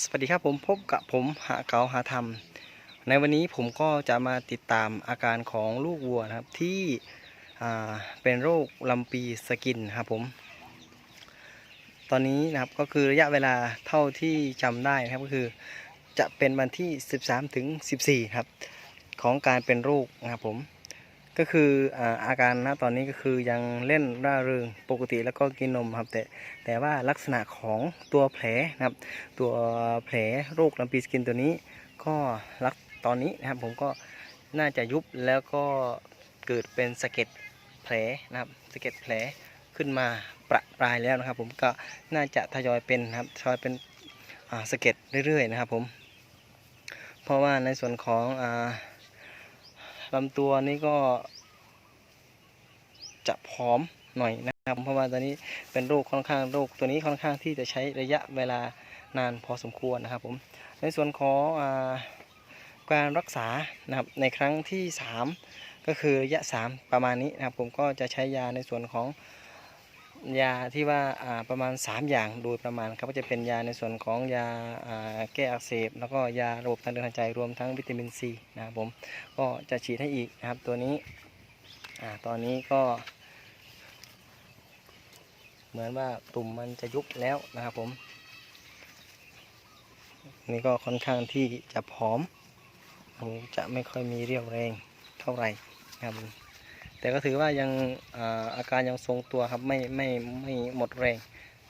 สวัสดีครับผมพบกับผมหาเกาหาธรรม ในวันนี้ผมก็จะมาติดตามอาการของลูกวัวนะครับที่เป็นโรคลำปีสกินครับผม ตอนนี้นะครับก็คือระยะเวลาเท่าที่จำได้นะครับก็คือจะเป็นวันที่ 13ถึง14 ครับ ของการเป็นโรคนะครับผม ก็คืออาการณตอนนี้ก็คือยังเล่นร่าเริงปกติแล้วก็กินนมครับแต่แต่ว่าลักษณะของตัวแผลนะครับตัวแผลโรคลำปีสกินตัวนี้ ก็ลักตอนนี้นะครับผมก็น่าจะยุบแล้วก็เกิดเป็นสะเก็ดแผลนะครับสะเก็ดแผลขึ้นมาประปรายแล้วนะครับ ผมก็น่าจะทยอยเป็นนะครับทยอยเป็นสะเก็ดเรื่อยๆนะครับผมเพราะว่าในส่วนของอ่า ลำตัวนี้ก็ จะผอมหน่อยนะครับ เพราะว่าตอนนี้เป็นโรคค่อนข้างโรคตัวนี้ค่อนข้างที่จะใช้ระยะเวลานานพอสมควรนะครับผมในส่วนของอการรักษานะครับในครั้งที่ 3 ก็คือระยะ 3 ประมาณนี้นะครับ ผมก็จะใช้ยาในส่วนของ ยาที่ว่าประมาณ 3 อย่างโดยประมาณครับก็จะเป็นยาในส่วนของยาแก้อักเสบ แล้วก็ยาระบบทางเดินหายใจรวมทั้งวิตามินซีนะครับผมก็จะฉีดให้อีกนะครับตัวนี้ตอนนี้ก็ เหมือนว่าตุ่มมันจะยุบแล้วนะครับผมนี่ก็ค่อนข้างที่จะผอมจะไม่ค่อยมีเรี่ยวแรงเท่าไหร่นะครับผม แต่ก็ถือว่ายังอาการยังทรงตัวครับไม่ไม่ไม่หมดแรง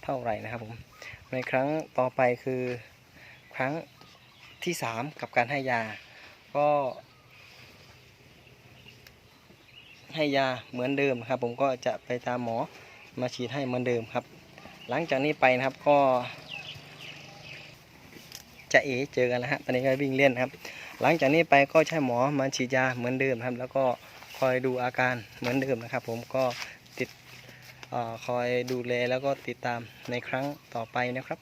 เท่าไหร่นะครับผมในครั้งต่อไปคือครั้งที่ 3 กับการให้ยา ก็ ให้ยาเหมือนเดิมครับ ผมก็จะไปตามหมอมาฉีดให้เหมือนเดิมครับ หลังจากนี้ไปนะครับก็ จะเอเจอกันแล้วฮะตอนนี้ก็วิ่งเล่นครับ หลังจากนี้ไปก็ใช้หมอมาฉีดยาเหมือนเดิมครับ แล้วก็ อยดูอาการเหมือนเดิมนะครับ ผมก็ติดอคอยดูแลแล้วก็ติดตามในครั้งต่อไปนะครับ